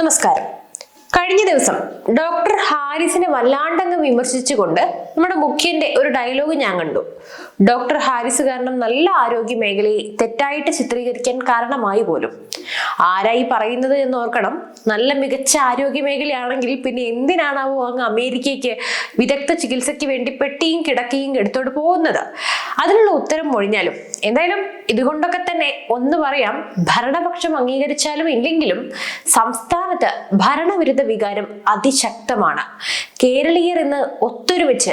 നമസ്കാരം. കഴിഞ്ഞ ദിവസം ഡോക്ടർ ഹാരിസിനെ വല്ലാണ്ടങ്ങ് വിമർശിച്ചുകൊണ്ട് നമ്മുടെ മുഖ്യന്റെ ഒരു ഡയലോഗ് ഞാൻ കണ്ടു. ഡോക്ടർ ഹാരിസ് കാരണം നല്ല ആരോഗ്യ മേഖലയെ തെറ്റായിട്ട് ചിത്രീകരിക്കാൻ കാരണമായി പോലും. ആരായി പറയുന്നത് എന്ന് ഓർക്കണം. നല്ല മികച്ച ആരോഗ്യ മേഖലയാണെങ്കിൽ പിന്നെ എന്തിനാണാവോ അങ്ങ് അമേരിക്കയ്ക്ക് വിദഗ്ധ ചികിത്സയ്ക്ക് വേണ്ടി പെട്ടിയും കിടക്കയും എടുത്തോണ്ട് പോകുന്നത്? അതിനുള്ള ഉത്തരം മൊഴിഞ്ഞാലും. എന്തായാലും ഇതുകൊണ്ടൊക്കെ തന്നെ ഒന്ന് പറയാം. ഭരണപക്ഷം അംഗീകരിച്ചാലും ഇല്ലെങ്കിലും സംസ്ഥാനത്ത് ഭരണവിരുദ്ധ വികാരം അതിശക്തമാണ്. കേരളീയർ ഇന്ന് ഒത്തൊരുമിച്ച്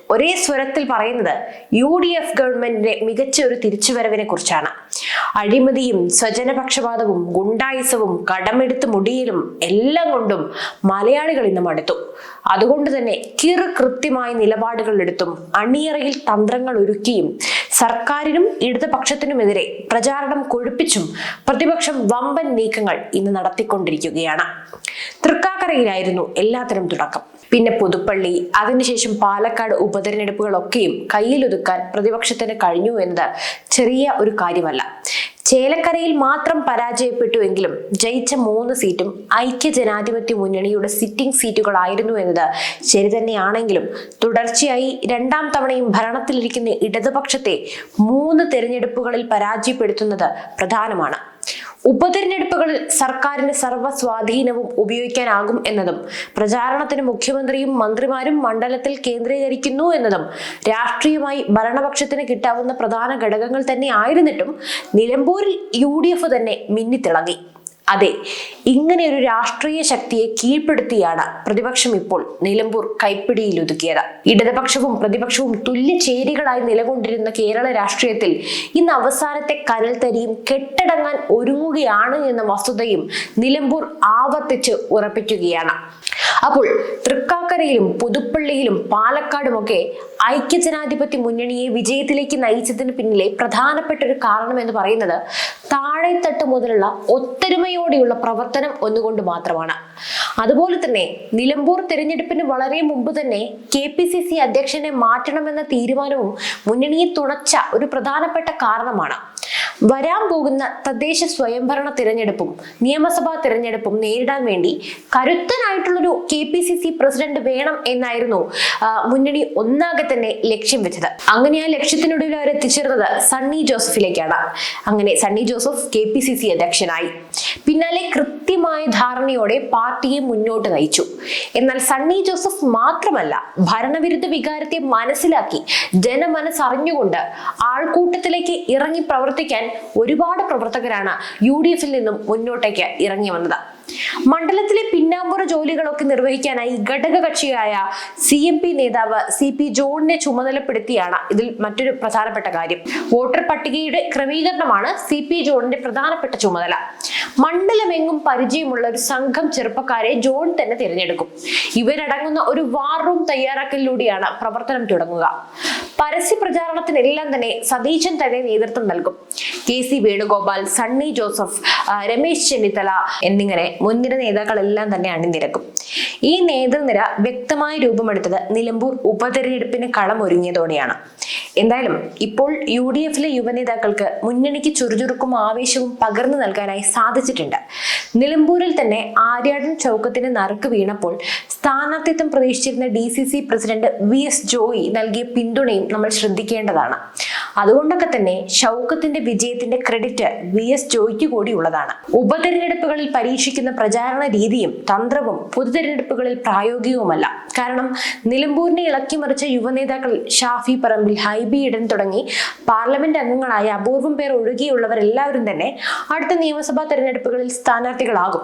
ഒരേ സ്വരത്തിൽ പറയുന്നത് യു ഡി എഫ് ഗവൺമെന്റിന്റെ മികച്ച ഒരു തിരിച്ചുവരവിനെ കുറിച്ചാണ്. അഴിമതിയും സ്വജനപക്ഷപാതവും ഗുണ്ടായിസവും കടമെടുത്ത് മുടിയിലും എല്ലാം കൊണ്ടും മലയാളികൾ ഇന്ന് മടുത്തു അതുകൊണ്ട് തന്നെ കിറു കൃത്യമായ നിലപാടുകൾ എടുത്തും അണിയറയിൽ തന്ത്രങ്ങൾ ഒരുക്കിയും സർക്കാരിനും ഇടതുപക്ഷത്തിനുമെതിരെ പ്രചാരണം കൊഴുപ്പിച്ചും പ്രതിപക്ഷം വമ്പൻ നീക്കങ്ങൾ ഇന്ന് നടത്തിക്കൊണ്ടിരിക്കുകയാണ്. തൃക്കാക്കരയിലായിരുന്നു എല്ലാത്തിനും തുടക്കം. പിന്നെ പുതുപ്പള്ളി അതിനുശേഷം പാലക്കാട് ഉപതെരഞ്ഞെടുപ്പുകളൊക്കെയും കയ്യിലൊതുക്കാൻ പ്രതിപക്ഷത്തിന് കഴിഞ്ഞു എന്നത് ചെറിയ ഒരു കാര്യമല്ല. ചേലക്കരയിൽ മാത്രം പരാജയപ്പെട്ടുവെങ്കിലും ജയിച്ച മൂന്ന് സീറ്റും ഐക്യ ജനാധിപത്യ മുന്നണിയുടെ സിറ്റിംഗ് സീറ്റുകളായിരുന്നു എന്നത് ശരി തന്നെയാണെങ്കിലും തുടർച്ചയായി രണ്ടാം തവണയും ഭരണത്തിലിരിക്കുന്ന ഇടതുപക്ഷത്തെ മൂന്ന് തെരഞ്ഞെടുപ്പുകളിൽ പരാജയപ്പെടുത്തുന്നത് പ്രധാനമാണ്. ഉപതെരഞ്ഞെടുപ്പുകളിൽ സർക്കാരിന്റെ സർവ സ്വാധീനവും ഉപയോഗിക്കാനാകും എന്നതും പ്രചാരണത്തിന് മുഖ്യമന്ത്രിയും മന്ത്രിമാരും മണ്ഡലത്തിൽ കേന്ദ്രീകരിക്കുന്നു എന്നതും രാഷ്ട്രീയമായി ഭരണപക്ഷത്തിന് കിട്ടാവുന്ന പ്രധാന ഘടകങ്ങൾ തന്നെ ആയിരുന്നിട്ടും നിലമ്പൂരിൽ യു തന്നെ മിന്നിത്തിളങ്ങി. അതെ ഇങ്ങനെ ഒരു രാഷ്ട്രീയ ശക്തിയെ കീഴ്പ്പെടുത്തിയാണ് പ്രതിപക്ഷം ഇപ്പോൾ നിലമ്പൂർ കൈപ്പിടിയിൽ ഒതുക്കിയത്. ഇടതുപക്ഷവും പ്രതിപക്ഷവും തുല്യ ചേരികളായി നിലകൊണ്ടിരുന്ന കേരള രാഷ്ട്രീയത്തിൽ ഇന്ന് അവസാനത്തെ കനൽ തരിയും കെട്ടടങ്ങാൻ ഒരുങ്ങുകയാണ് എന്ന വസ്തുതയും നിലമ്പൂർ ആവർത്തിച്ച് ഉറപ്പിക്കുകയാണ്. അപ്പോൾ തൃക്കാക്കരയിലും പുതുപ്പള്ളിയിലും പാലക്കാടുമൊക്കെ ഐക്യജനാധിപത്യ മുന്നണിയെ വിജയത്തിലേക്ക് നയിച്ചതിന് പിന്നിലെ പ്രധാനപ്പെട്ട ഒരു കാരണം എന്ന് പറയുന്നത് താഴെത്തട്ട് മുതലുള്ള ഒത്തൊരുമയോടെയുള്ള പ്രവർത്തനം ഒന്നുകൊണ്ട് മാത്രമാണ്. അതുപോലെ തന്നെ നിലമ്പൂർ തെരഞ്ഞെടുപ്പിന് വളരെ മുമ്പ് തന്നെ കെ പി സി സി അധ്യക്ഷനെ മാറ്റണമെന്ന തീരുമാനവും മുന്നണിയെ തുണച്ച ഒരു പ്രധാനപ്പെട്ട കാരണമാണ്. വരാൻ പോകുന്ന തദ്ദേശ സ്വയംഭരണ തിരഞ്ഞെടുപ്പും നിയമസഭാ തിരഞ്ഞെടുപ്പും നേരിടാൻ വേണ്ടി കരുത്തനായിട്ടുള്ളൊരു K P C C president വേണം എന്നായിരുന്നു മുന്നണി ഒന്നാകെ തന്നെ ലക്ഷ്യം വെച്ചത്. അങ്ങനെ ആ ലക്ഷ്യത്തിനൊടുവിൽ അവർ എത്തിച്ചേർന്നത് സണ്ണി ജോസഫിലേക്കാണ്. അങ്ങനെ Sunny Joseph K P C C അധ്യക്ഷനായി. പിന്നാലെ കൃത്യമായ ധാരണയോടെ പാർട്ടിയെ മുന്നോട്ട് നയിച്ചു. എന്നാൽ സണ്ണി ജോസഫ് മാത്രമല്ല ഭരണവിരുദ്ധ വികാരത്തെ മനസ്സിലാക്കി ജനമനസ്സറിഞ്ഞുകൊണ്ട് ആൾക്കൂട്ടത്തിലേക്ക് ഇറങ്ങി പ്രവർത്തിക്കാൻ ഒരുപാട് പ്രവർത്തകരാണ് യു ഡി എഫിൽ നിന്നും മുന്നോട്ടേക്ക് ഇറങ്ങി വന്നത്. മണ്ഡലത്തിലെ പിന്നാമ്പുറ ജോലികളൊക്കെ നിർവഹിക്കാനായി ഘടകകക്ഷിയായ സി എം പി നേതാവ് സി പി ജോണിനെ ചുമതലപ്പെടുത്തിയാണ് ഇതിൽ മറ്റൊരു പ്രധാനപ്പെട്ട കാര്യം. വോട്ടർ പട്ടികയുടെ ക്രമീകരണമാണ് സി പി ജോണിന്റെ പ്രധാനപ്പെട്ട ചുമതല. മണ്ഡലമെങ്ങും പരിചയമുള്ള ഒരു സംഘം ചെറുപ്പക്കാരെ ജോൺ തന്നെ തിരഞ്ഞെടുക്കും. ഇവരടങ്ങുന്ന ഒരു വാർ റൂം തയ്യാറാക്കലിലൂടെയാണ് പ്രവർത്തനം തുടങ്ങുക. പരസ്യ പ്രചാരണത്തിനെല്ലാം തന്നെ സതീശൻ തന്നെ നേതൃത്വം നൽകും. കെ സി വേണുഗോപാൽ സണ്ണി ജോസഫ് രമേശ് ചെന്നിത്തല എന്നിങ്ങനെ മുൻനിര നേതാക്കളെല്ലാം തന്നെ അണിനിരക്കും. ഈ നേതൃനിര വ്യക്തമായ രൂപമെടുത്തത് നിലമ്പൂർ ഉപതെരഞ്ഞെടുപ്പിന് കളമൊരുങ്ങിയതോടെയാണ് എന്തായാലും ഇപ്പോൾ യു ഡി എഫിലെ യുവനേതാക്കൾക്ക് മുന്നണിക്ക് ചുറുചുറുക്കും ആവേശവും പകർന്നു നൽകാനായി സാധിച്ചിട്ടുണ്ട്. നിലമ്പൂരിൽ തന്നെ ആര്യാടൻ ചൗക്കത്തിന് നറുക്ക് വീണപ്പോൾ സ്ഥാനാർത്ഥിത്വം പ്രതീക്ഷിച്ചിരുന്ന D C C president V S Joy നൽകിയ പിന്തുണയും നമ്മൾ ശ്രദ്ധിക്കേണ്ടതാണ്. അതുകൊണ്ടൊക്കെ തന്നെ ഷൗക്കത്തിന്റെ വിജയത്തിന്റെ ക്രെഡിറ്റ് വി എസ് ജോയ്ക്ക് കൂടി ഉള്ളതാണ്. ഉപതെരഞ്ഞെടുപ്പുകളിൽ പരീക്ഷിക്കുന്ന പ്രചാരണ രീതിയും തന്ത്രവും പൊതുതെരഞ്ഞെടുപ്പുകളിൽ പ്രായോഗികവുമല്ല. കാരണം നിലമ്പൂരിനെ ഇളക്കിമറിച്ച യുവനേതാക്കൾ ഷാഫി പറമ്പിൽ ഹൈബി ഇടൻ തുടങ്ങി പാർലമെന്റ് അംഗങ്ങളായ അപൂർവം പേർ ഒഴികെയുള്ളവരെല്ലാവരും തന്നെ അടുത്ത നിയമസഭാ തെരഞ്ഞെടുപ്പുകളിൽ സ്ഥാനാർത്ഥികളാകും.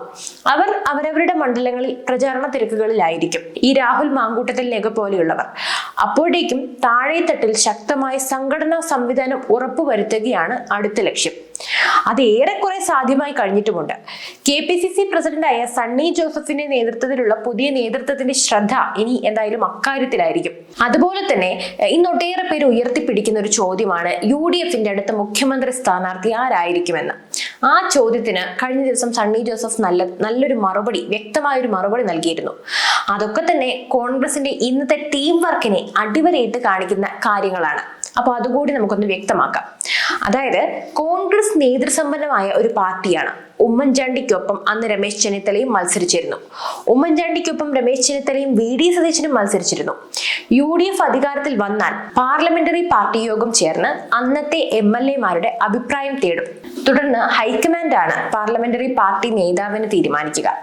അവർ അവരവരുടെ മണ്ഡലങ്ങളിൽ പ്രചാരണ തിരക്കുകളിലായിരിക്കും. ഈ രാഹുൽ മാങ്കൂട്ടത്തിൽ മാങ്കൂട്ടത്തിലിനെയൊക്കെ പോലെയുള്ളവർ. അപ്പോഴേക്കും താഴെത്തട്ടിൽ ശക്തമായ സംഘടനാ സംവിധാനം ഉറപ്പുവരുത്തുകയാണ് അടുത്ത ലക്ഷ്യം. അത് ഏറെക്കുറെ സാധ്യമായി കഴിഞ്ഞിട്ടുമുണ്ട്. കെ പി സി സി പ്രസിഡന്റായ സണ്ണി ജോസഫിന്റെ നേതൃത്വത്തിലുള്ള പുതിയ നേതൃത്വത്തിന്റെ ശ്രദ്ധ ഇനി എന്തായാലും അക്കാര്യത്തിലായിരിക്കും. അതുപോലെ തന്നെ ഇന്നൊട്ടേറെ പേര് ഉയർത്തിപ്പിടിക്കുന്ന ഒരു ചോദ്യമാണ് യു ഡി എഫിന്റെ അടുത്ത മുഖ്യമന്ത്രി സ്ഥാനാർത്ഥി ആരായിരിക്കുമെന്ന്. ആ ചോദ്യത്തിന് കഴിഞ്ഞ ദിവസം സണ്ണി ജോസഫ് നല്ല നല്ലൊരു മറുപടി വ്യക്തമായ ഒരു മറുപടി നൽകിയിരുന്നു. അതൊക്കെ തന്നെ കോൺഗ്രസിന്റെ ഇന്നത്തെ ടീം വർക്കിനെ അടിവരയിട്ട് കാണിക്കുന്ന കാര്യങ്ങളാണ്. അപ്പോൾ അതുകൂടി നമുക്കൊന്ന് വ്യക്തമാക്കാം. അതായത് കോൺഗ്രസ് നേതൃസമ്പന്നമായ ഒരു പാർട്ടിയാണ്. ഉമ്മൻചാണ്ടിക്കൊപ്പം അന്ന് രമേശ് ചെന്നിത്തലയും മത്സരിച്ചിരുന്നു. ഉമ്മൻചാണ്ടിക്കൊപ്പം രമേശ് ചെന്നിത്തലയും വി ഡി സതീശനും മത്സരിച്ചിരുന്നു. യു ഡി എഫ് അധികാരത്തിൽ വന്നാൽ പാർലമെന്ററി പാർട്ടി യോഗം ചേർന്ന് അന്നത്തെ എം എൽ എമാരുടെ അഭിപ്രായം തേടും. തുടർന്ന് ഹൈക്കമാൻഡാണ് പാർലമെന്ററി പാർട്ടി നേതാവിന് തീരുമാനിക്കുക.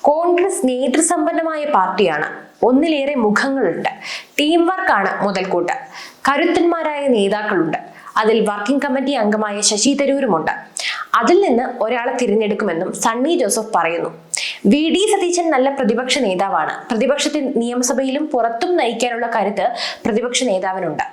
കോൺഗ്രസ് നേതൃസമ്പന്നമായ പാർട്ടിയാണ്. ഒന്നിലേറെ മുഖങ്ങളുണ്ട്. ടീം വർക്കാണ് മുതൽക്കൂട്ട്. കരുത്തന്മാരായ നേതാക്കളുണ്ട്. അതിൽ വർക്കിംഗ് കമ്മിറ്റി അംഗമായ ശശി തരൂരുമുണ്ട്. അതിൽ നിന്ന് ഒരാളെ തിരഞ്ഞെടുക്കുമെന്നും സണ്ണി ജോസഫ് പറയുന്നു. വി ഡി സതീശൻ നല്ല പ്രതിപക്ഷ നേതാവാണ്. പ്രതിപക്ഷത്തെ നിയമസഭയിലും പുറത്തും നയിക്കാനുള്ള കരുത്ത് പ്രതിപക്ഷ നേതാവിനുണ്ട്.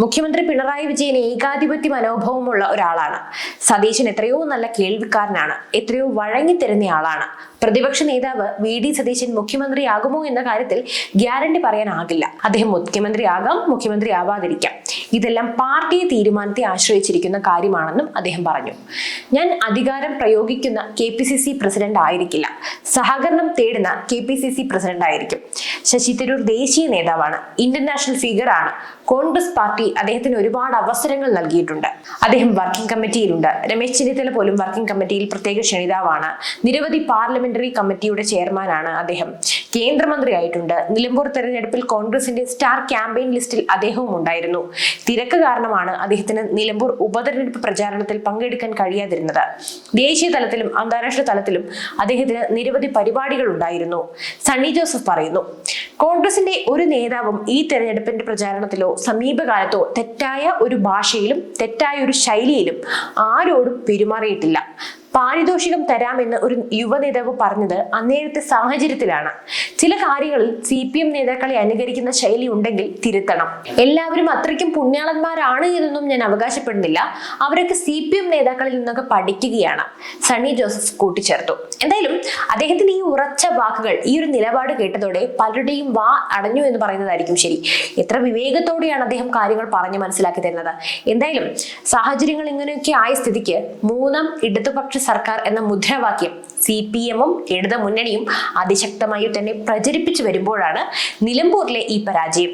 മുഖ്യമന്ത്രി പിണറായി വിജയൻ ഏകാധിപത്യ മനോഭാവമുള്ള ഒരാളാണ്. സതീശൻ എത്രയോ നല്ല കേൾവിക്കാരനാണ്. എത്രയോ വഴങ്ങിത്തരുന്ന ആളാണ്. പ്രതിപക്ഷ നേതാവ് വി ഡി സതീശൻ മുഖ്യമന്ത്രിയാകുമോ എന്ന കാര്യത്തിൽ ഗ്യാരണ്ടി പറയാനാകില്ല. അദ്ദേഹം മുഖ്യമന്ത്രി ആകാം മുഖ്യമന്ത്രി ആവാതിരിക്കാം ഇതെല്ലാം പാർട്ടി തീരുമാനത്തെ ആശ്രയിച്ചിരിക്കുന്ന കാര്യമാണെന്നും അദ്ദേഹം പറഞ്ഞു. ഞാൻ അധികാരം പ്രയോഗിക്കുന്ന K P C C president ആയിരിക്കില്ല. സഹകരണം തേടുന്ന K P C C president ആയിരിക്കും ശശി തരൂർ ദേശീയ നേതാവാണ്. ഇന്റർനാഷണൽ ഫിഗർ ആണ് കോൺഗ്രസ് പാർട്ടി അദ്ദേഹത്തിന് ഒരുപാട് അവസരങ്ങൾ നൽകിയിട്ടുണ്ട്. അദ്ദേഹം വർക്കിംഗ് കമ്മിറ്റിയിലുണ്ട്. രമേശ് ചെന്നിത്തല പോലും വർക്കിംഗ് കമ്മിറ്റിയിൽ പ്രത്യേക ക്ഷണിതാവാണ്. നിരവധി പാർലമെന്ററി കമ്മിറ്റിയുടെ ചെയർമാനാണ് അദ്ദേഹം. കേന്ദ്രമന്ത്രിയായിട്ടുണ്ട്. നിലമ്പൂർ തെരഞ്ഞെടുപ്പിൽ കോൺഗ്രസിന്റെ സ്റ്റാർ ക്യാമ്പയിൻ ലിസ്റ്റിൽ അദ്ദേഹവും ഉണ്ടായിരുന്നു. തിരക്ക് കാരണമാണ് അദ്ദേഹത്തിന് നിലമ്പൂർ ഉപതെരഞ്ഞെടുപ്പ് പ്രചാരണത്തിൽ പങ്കെടുക്കാൻ കഴിയാതിരുന്നത്. ദേശീയ തലത്തിലും അന്താരാഷ്ട്ര തലത്തിലും അദ്ദേഹത്തിന് നിരവധി പരിപാടികൾ ഉണ്ടായിരുന്നു. സണ്ണി ജോസഫ് പറയുന്നു കോൺഗ്രസിന്റെ ഒരു നേതാവും ഈ തെരഞ്ഞെടുപ്പിന്റെ പ്രചാരണത്തിലോ സമീപകാലത്തോ തെറ്റായ ഒരു ഭാഷയിലും തെറ്റായ ഒരു ശൈലിയിലും ആരോടും പെരുമാറിയിട്ടില്ല. പാരിതോഷികം തരാമെന്ന് ഒരു യുവനേതാവ് പറഞ്ഞത് അന്നേരത്തെ സാഹചര്യത്തിലാണ്. ചില കാര്യങ്ങളിൽ സി പി എം നേതാക്കളെ അനുകരിക്കുന്ന ശൈലി ഉണ്ടെങ്കിൽ തിരുത്തണം. എല്ലാവരും അത്രയ്ക്കും പുണ്യാളന്മാരാണ് എന്നൊന്നും ഞാൻ അവകാശപ്പെടുന്നില്ല. അവരൊക്കെ സി പി എം നേതാക്കളിൽ നിന്നൊക്കെ പഠിക്കുകയാണ്. സണ്ണി ജോസഫ് കൂട്ടിച്ചേർത്തു. എന്തായാലും അദ്ദേഹത്തിന്റെ ഈ ഉറച്ച വാക്കുകൾ ഈ ഒരു നിലപാട് കേട്ടതോടെ പലരുടെയും വാ അടഞ്ഞു എന്ന് പറയുന്നതായിരിക്കും ശരി. എത്ര വിവേകത്തോടെയാണ് അദ്ദേഹം കാര്യങ്ങൾ പറഞ്ഞു മനസ്സിലാക്കി തരുന്നത്. എന്തായാലും സാഹചര്യങ്ങൾ ഇങ്ങനെയൊക്കെ ആയ സ്ഥിതിക്ക് മൂന്നാം ഇടതുപക്ഷ സർക്കാർ എന്ന മുദ്രാവാക്യം സി പി എമ്മും ഇടത് മുന്നണിയും അതിശക്തമായി തന്നെ പ്രചരിപ്പിച്ചു വരുമ്പോഴാണ് നിലമ്പൂരിലെ ഈ പരാജയം.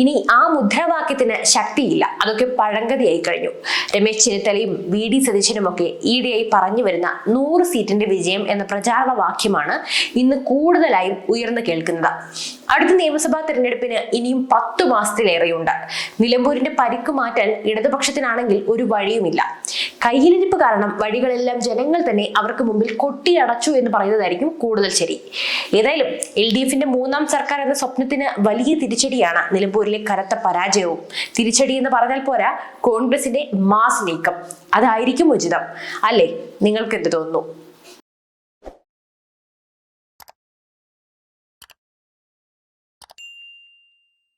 ഇനി ആ മുദ്രാവാക്യത്തിന് ശക്തിയില്ല. അതൊക്കെ പഴങ്കതിയായി കഴിഞ്ഞു. രമേശ് ചെന്നിത്തലയും വി ഡി സതീശനും ഒക്കെ ഈയിടെയായി പറഞ്ഞു വരുന്ന നൂറ് സീറ്റിന്റെ വിജയം എന്ന പ്രചാരണ വാക്യമാണ് ഇന്ന് കൂടുതലായും ഉയർന്നു കേൾക്കുന്നത്. അടുത്ത നിയമസഭാ തെരഞ്ഞെടുപ്പിന് ഇനിയും പത്തു മാസത്തിലേറെയുണ്ട്. നിലമ്പൂരിന്റെ പരിക്ക് മാറ്റാൻ ഇടതുപക്ഷത്തിനാണെങ്കിൽ ഒരു വഴിയുമില്ല. കയ്യിലിരിപ്പ് കാരണം വഴികളെല്ലാം ജനങ്ങൾ തന്നെ അവർക്ക് മുമ്പിൽ കൊട്ടിയടച്ചു എന്ന് പറയുന്നതായിരിക്കും കൂടുതൽ ശരി. ഏതായാലും എൽ ഡി എഫിന്റെ മൂന്നാം സർക്കാർ എന്ന സ്വപ്നത്തിന് വലിയ തിരിച്ചടിയാണ് നിലമ്പൂരിലെ കനത്ത പരാജയവും. തിരിച്ചടി എന്ന് പറഞ്ഞാൽ പോരാ കോൺഗ്രസിന്റെ മാസ് നീക്കം. അതായിരിക്കും ഉചിതം. അല്ലേ? നിങ്ങൾക്ക് എന്ത് തോന്നുന്നു?